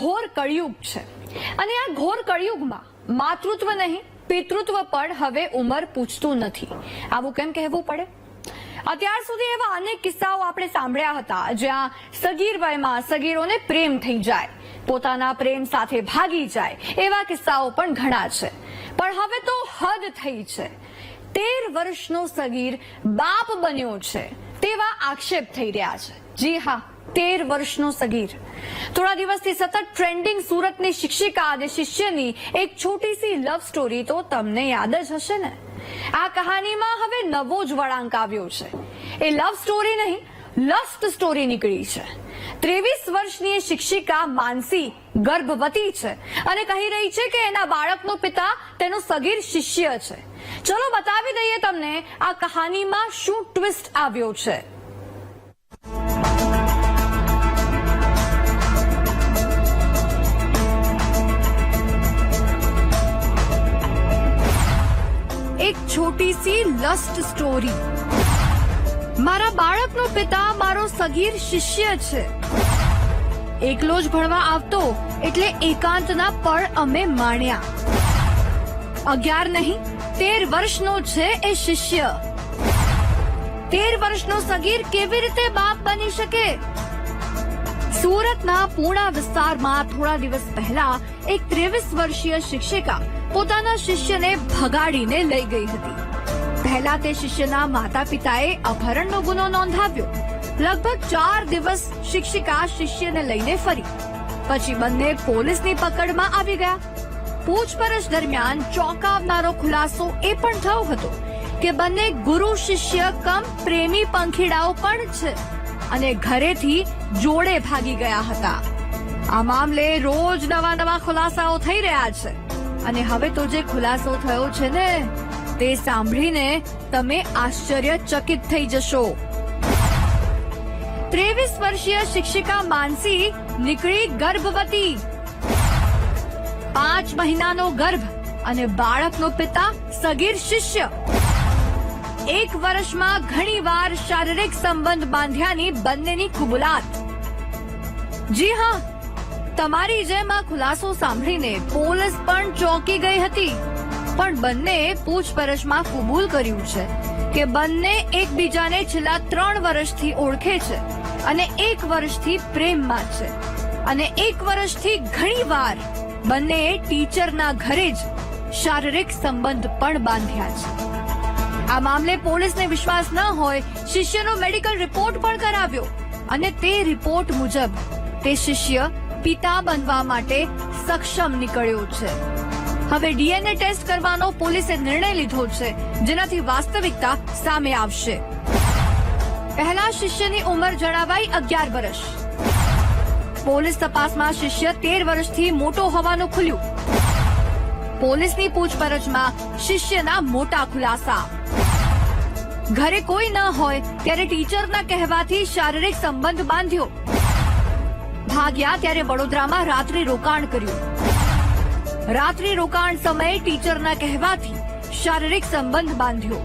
ઘોર કળિયુગ છે. અને આ ઘોર કળિયુગમાં માતૃત્વ નહીં, પિતૃત્વ પણ હવે ઉંમર પૂછતું નથી. આવું કેમ કહેવું પડે? અત્યાર સુધી એવા અનેક કિસ્સાઓ આપણે સાંભળ્યા હતા, જ્યાં સગીર વયમાં સગીરોને પ્રેમ થઈ જાય, પોતાના પ્રેમ સાથે ભાગી જાય, એવા કિસ્સાઓ પણ ઘણા છે. પણ હવે તો હદ થઈ છે. તેર વર્ષનો સગીર બાપ બન્યો છે, તેવા આક્ષેપ થઈ રહ્યા છે. જી હા તેર વર્ષનો સગીર. થોડા દિવસથી સતત ટ્રેન્ડિંગ સુરતની શિક્ષિકા અને શિષ્યની એક છોટી સી લવ સ્ટોરી તો તમને યાદ જ હશે ને? આ કહાનીમાં હવે નવો જ વળાંક આવ્યો છે. એ લવ સ્ટોરી નહીં લસ્ટ સ્ટોરી નીકળી છે. ત્રેવીસ વર્ષની શિક્ષિકા માનસી ગર્ભવતી છે અને કહી રહી છે કે એના બાળકનો પિતા તેનો સગીર શિષ્ય છે. ચલો બતાવી દઈએ તમને આ કહાનીમાં શું ટ્વિસ્ટ આવ્યો છે. એક છોટી સી લસ્ટ સ્ટોરી મારા બાળકનો પિતા મારો સગીર શિષ્ય છે. એકલો જ ભણવા આવતો એટલે એકાંતના પળ અમે માણ્યા. અગિયાર નહીં, તેર વર્ષનો છે એ શિષ્ય. તેર વર્ષનો સગીર કેવી રીતે બાપ બની શકે? સુરતના પૂણા વિસ્તારમાં થોડા દિવસ પહેલા એક ત્રેવીસ વર્ષીય શિક્ષિકા પોતાના શિષ્યને ભગાડીને લઈ ગઈ હતી. પહેલા તે શિષ્યના માતા પિતાએ અપહરણનો ગુનો નોંધાવ્યો. લગભગ ચાર દિવસ શિક્ષિકા શિષ્યને લઈને ફરી. પછી બંને પોલીસની પકડમાં આવી ગયા. પૂછપરછ દરમિયાન ચોંકાવનારો ખુલાસો એ પણ થયો હતો કે બંને ગુરુ શિષ્ય કમ પ્રેમી પંખીડાઓ પણ છે અને ઘરેથી જોડે ભાગી ગયા હતા. આ મામલે રોજ નવા નવા ખુલાસાઓ થઈ રહ્યા છે. અને હવે તો જે ખુલાસો થયો છે ને તે સાંભળીને તમે આશ્ચર્યચકિત થઈ જશો. ત્રેવીસ વર્ષીય શિક્ષિકા માનસી નીકળી ગર્ભવતી. પાંચ મહિનાનો ગર્ભ અને બાળકનો પિતા સગીર શિષ્ય. એક વર્ષમાં ઘણીવાર શારીરિક સંબંધ બાંધ્યાની બંનેની કુબુલાત. જી હા, તમારી જેમ આ ખુલાસો સાંભળીને પોલીસ પણ ચોંકી ગઈ હતી. પણ બંનેએ પૂછપરછમાં કબૂલ કર્યું છે કે બંને એકબીજાને છેલ્લા ત્રણ વર્ષથી ઓળખે છે અને એક વર્ષથી પ્રેમમાં છે. અને એક વર્ષથી ઘણીવાર બંનેએ ટીચરના ઘરે જ શારીરિક સંબંધ પણ બાંધ્યા છે. આ મામલે પોલીસને વિશ્વાસ ન હોય, શિષ્યનો મેડિકલ રિપોર્ટ પણ કરાવ્યો અને તે રિપોર્ટ મુજબ તે શિષ્ય પિતા બનવા માટે સક્ષમ નીકળ્યો છે. હવે ડીએનએ ટેસ્ટ કરવાનો પોલીસે નિર્ણય લીધો છે, જેનાથી વાસ્તવિકતા સામે આવશે. પહેલા શિષ્યની ઉંમર જણાવાઈ અગિયાર વર્ષ. પોલીસ તપાસમાં શિષ્ય તેર વર્ષથી મોટો હોવાનું ખુલ્યું. પોલીસની પૂછપરછમાં શિષ્યના મોટા ખુલાસા. ઘરે કોઈ ન હોય ત્યારે ટીચરના કહેવાથી શારીરિક સંબંધ બાંધ્યો. ભાગ્યા ત્યારે વડોદરામાં રાત્રે રોકાણ કર્યું. રાત્રિ રોકાણ સમયે ટીચરના કહેવાથી શારીરિક સંબંધ બાંધ્યો.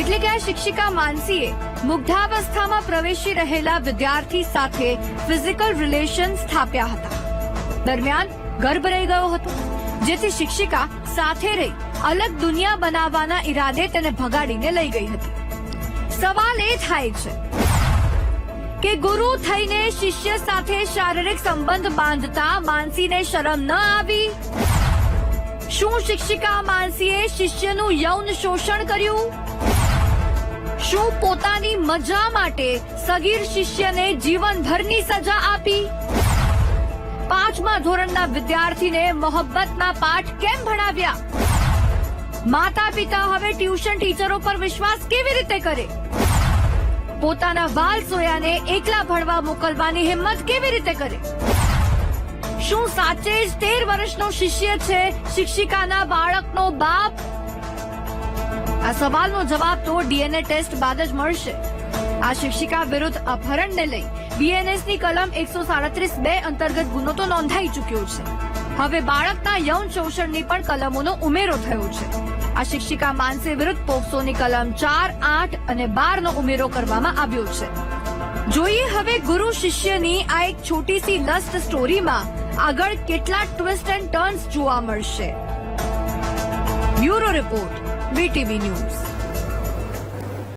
એટલે કે આ શિક્ષિકા માનસીએ મુગ્ધાવસ્થામાં પ્રવેશી રહેલા વિદ્યાર્થી સાથે ફિઝિકલ રિલેશન સ્થાપ્યા હતા. દરમિયાન ગર્ભ રહી ગયો હતો, જેથી શિક્ષિકા સાથે રહી અલગ દુનિયા બનાવવાના ઈરાદે તેને ભગાડીને લઈ ગઈ હતી. સવાલ એ થાય છે કે ગુરુ થઈને શિષ્ય સાથે શારીરિક સંબંધ બાંધતા માનસીને શરમ ન આવી? શું શિક્ષિકા માનસીએ શિષ્યનું યૌન શોષણ કર્યું? શું પોતાની મજા માટે સગીર શિષ્યને જીવનભરની સજા આપી? પાંચમા ધોરણના વિદ્યાર્થીને મોહબ્બતના પાઠ કેમ ભણાવ્યા? માતા પિતા હવે ટ્યુશન ટીચરો પર વિશ્વાસ કેવી રીતે કરે? પોતાના વાલ સોયાને એકલા ભણવા મોકલવાની હિંમત કેવી રીતે કરે? શું સાચે જ તેર વર્ષનો શિષ્ય છે શિક્ષિકાના બાળકનો બાપ? આ સવાલનો જવાબ તો ડીએનએ ટેસ્ટ બાદ જ મળશે. આ શિક્ષિકા વિરુદ્ધ અપહરણને લઈ બીએનએસની કલમ એકસો સાડત્રીસ બે અંતર્ગત ગુનો તો નોંધાઈ ચૂક્યો છે. હવે બાળકના યૌન શોષણની પણ કલમોનો ઉમેરો થયો છે. આ શિક્ષિકા માનસે વિરુદ્ધ પોક્સોની કલમ ચાર, આઠ અને બાર નો ઉમેરો કરવામાં આવ્યો છે. જોઈએ હવે ગુરુ શિષ્યની આ એક છોટી સી લસ્ટ સ્ટોરીમાં આગળ કેટલા ટ્વિસ્ટ એન્ડ ટર્ન્સ જોવા મળશે. Bureau report BTV news.